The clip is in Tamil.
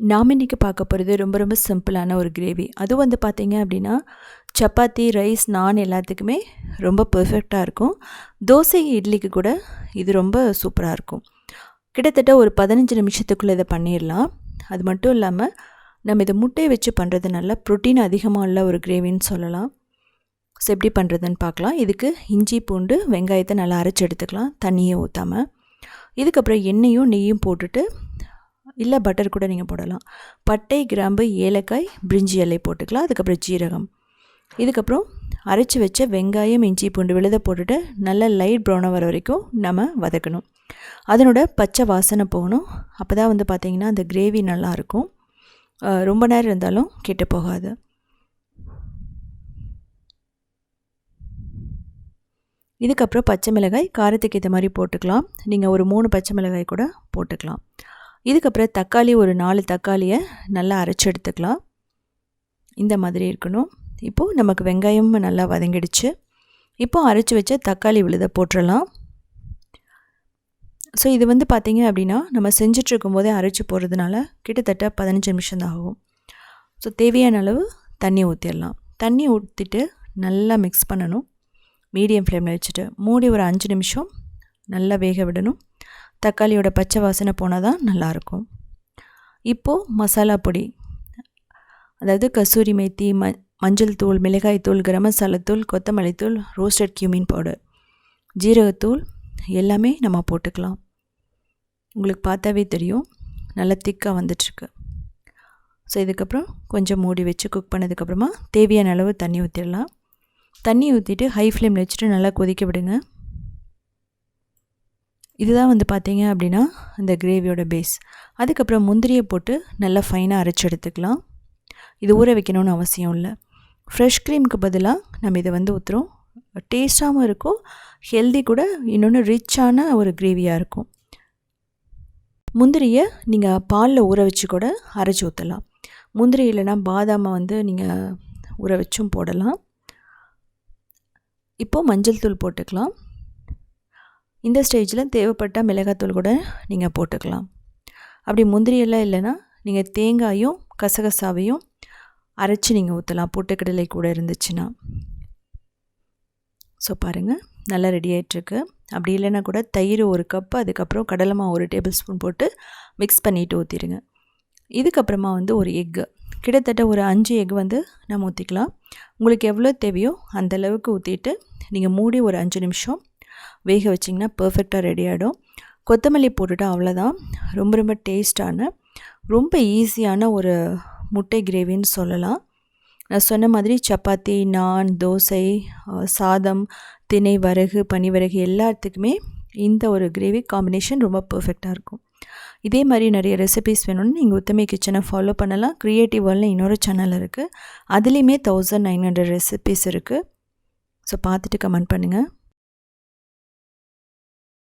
நாம் இன்றைக்கி பார்க்க போகிறது ரொம்ப ரொம்ப சிம்பிளான ஒரு கிரேவி அதுவும் வந்து பார்த்திங்க அப்படின்னா சப்பாத்தி ரைஸ் நான் எல்லாத்துக்குமே ரொம்ப பர்ஃபெக்டாக இருக்கும். தோசை இட்லிக்கு கூட இது ரொம்ப சூப்பராக இருக்கும். கிட்டத்தட்ட ஒரு பதினஞ்சு நிமிஷத்துக்குள்ளே இதை பண்ணிடலாம். அது மட்டும் இல்லாமல் நம்ம இதை முட்டையை வச்சு பண்ணுறதுனால ப்ரோட்டீன் அதிகமாக உள்ள ஒரு கிரேவின்னு சொல்லலாம். ஸோ எப்படி பண்ணுறதுன்னு பார்க்கலாம். இதுக்கு இஞ்சி பூண்டு வெங்காயத்தை நல்லா அரைச்சி எடுத்துக்கலாம். தண்ணியை ஊற்றாமல் இதுக்கப்புறம் எண்ணெயும் நெய்யும் போட்டுட்டு இல்லை பட்டர் கூட நீங்கள் போடலாம். பட்டை கிராம்பு ஏலக்காய் பிரிஞ்சி இலை போட்டுக்கலாம். அதுக்கப்புறம் ஜீரகம். இதுக்கப்புறம் அரைச்சி வச்ச வெங்காயம் இஞ்சி பூண்டு விழுத போட்டுட்டு நல்லா லைட் ப்ரௌனாக வர வரைக்கும் நம்ம வதக்கணும். அதனோட பச்சை வாசனை போகணும். அப்போ தான் வந்து பார்த்திங்கன்னா அந்த கிரேவி நல்லாயிருக்கும் ரொம்ப நேரம் இருந்தாலும் கெட்டு போகாது. இதுக்கப்புறம் பச்சை மிளகாய் காரத்துக்கு ஏற்ற மாதிரி போட்டுக்கலாம். நீங்கள் ஒரு மூணு பச்சை மிளகாய் கூட போட்டுக்கலாம். இதுக்கப்புறம் தக்காளி ஒரு நாலு தக்காளியை நல்லா அரைச்சி எடுத்துக்கலாம் இந்த மாதிரி இருக்கணும். இப்போது நமக்கு வெங்காயம் நல்லா வதங்கிடுச்சு. இப்போது அரைச்சி வச்ச தக்காளி விழுத போட்டுடலாம் ஸோ இது வந்து பார்த்திங்க அப்படின்னா நம்ம செஞ்சிட்ருக்கும் போதே அரைச்சி போடுறதுனால கிட்டத்தட்ட பதினஞ்சு நிமிஷம் தான் ஆகும். ஸோ தேவையான அளவு தண்ணி ஊற்றிடலாம் தண்ணி ஊற்றிட்டு நல்லா மிக்ஸ் பண்ணணும். மீடியம் ஃப்ளேமில் வச்சுட்டு மூடி ஒரு அஞ்சு நிமிஷம் நல்லா வேக விடணும். தக்காளியோட பச்சை வாசனை போனால் தான் நல்லாயிருக்கும். இப்போது மசாலா பொடி. அதாவது கசூரி மேத்தி ம மஞ்சள் தூள் மிளகாய் தூள் கரம் தூள் கொத்தமல்லி தூள் ரோஸ்டட் கியூமின் பவுடர் ஜீரகத்தூள் எல்லாமே நம்ம போட்டுக்கலாம். உங்களுக்கு பார்த்தாவே தெரியும். நல்லா திக்காக வந்துட்டுருக்கு. ஸோ இதுக்கப்புறம் கொஞ்சம் மூடி வச்சு குக் பண்ணதுக்கப்புறமா தேவையான அளவு தண்ணி ஊற்றிடலாம் தண்ணி ஊற்றிட்டு ஹை ஃப்ளேமில் வச்சுட்டு நல்லா கொதிக்க விடுங்க. இதுதான் வந்து பார்த்தீங்க அப்படின்னா இந்த கிரேவியோட பேஸ் அதுக்கப்புறம் முந்திரியை போட்டு நல்லா ஃபைனாக அரைச்சி எடுத்துக்கலாம். இது ஊற வைக்கணும்னு அவசியம் இல்லை. ஃப்ரெஷ் க்ரீமுக்கு பதிலாக நம்ம இதை வந்து ஊற்றுறோம் டேஸ்ட்டாகவும் இருக்கும். ஹெல்தி கூட இன்னொன்று ரிச்சான ஒரு கிரேவியாக இருக்கும். முந்திரியை நீங்கள் பாலில் ஊற வச்சு கூட அரைச்சி ஊற்றலாம் முந்திரி இல்லைனா பாதாமை வந்து நீங்கள் ஊற வச்சும் போடலாம். இப்போது மஞ்சள் தூள் போட்டுக்கலாம். இந்த ஸ்டேஜில் தேவைப்பட்ட மிளகாத்தூள் கூட நீங்கள் போட்டுக்கலாம். அப்படி முந்திரியெல்லாம் இல்லைன்னா நீங்கள் தேங்காயும் கசகசாவையும் அரைச்சி நீங்கள் ஊற்றலாம் பொட்டுக்கடலை கூட இருந்துச்சுன்னா. ஸோ பாருங்கள் நல்லா ரெடி ஆகிட்டுருக்கு அப்படி இல்லைன்னா கூட தயிர் ஒரு கப்பு அதுக்கப்புறம் கடலை ஒரு டேபிள் ஸ்பூன் போட்டு மிக்ஸ் பண்ணிவிட்டு ஊற்றிடுங்க இதுக்கப்புறமா வந்து ஒரு எக்கு கிட்டத்தட்ட ஒரு அஞ்சு எக் வந்து நம்ம ஊற்றிக்கலாம் உங்களுக்கு எவ்வளோ தேவையோ அந்தளவுக்கு ஊற்றிட்டு நீங்கள் மூடி ஒரு அஞ்சு நிமிஷம் வேக வச்சிங்கன்னா பர்ஃபெக்டாக ரெடி ஆகிடும் கொத்தமல்லி போட்டுட்டு அவ்வளோதான் ரொம்ப ரொம்ப டேஸ்டான ரொம்ப ஈஸியான ஒரு முட்டை கிரேவின்னு சொல்லலாம். நான் சொன்ன மாதிரி சப்பாத்தி நான் தோசை சாதம் தினை வரகு பனிவரகு எல்லாத்துக்குமே இந்த ஒரு கிரேவி காம்பினேஷன் ரொம்ப பர்ஃபெக்டாக இருக்கும். இதே மாதிரி நிறைய ரெசிபீஸ் வேணும்னு நீங்கள் உத்தமை கிச்சனை ஃபாலோ பண்ணலாம். க்ரியேட்டிவ் வேர்ல்னு இன்னொரு சேனல் இருக்குது அதுலேயுமே தௌசண்ட் நைன் ஹண்ட்ரட் ரெசிபீஸ் இருக்குது ஸோ பார்த்துட்டு கமெண்ட் பண்ணுங்கள்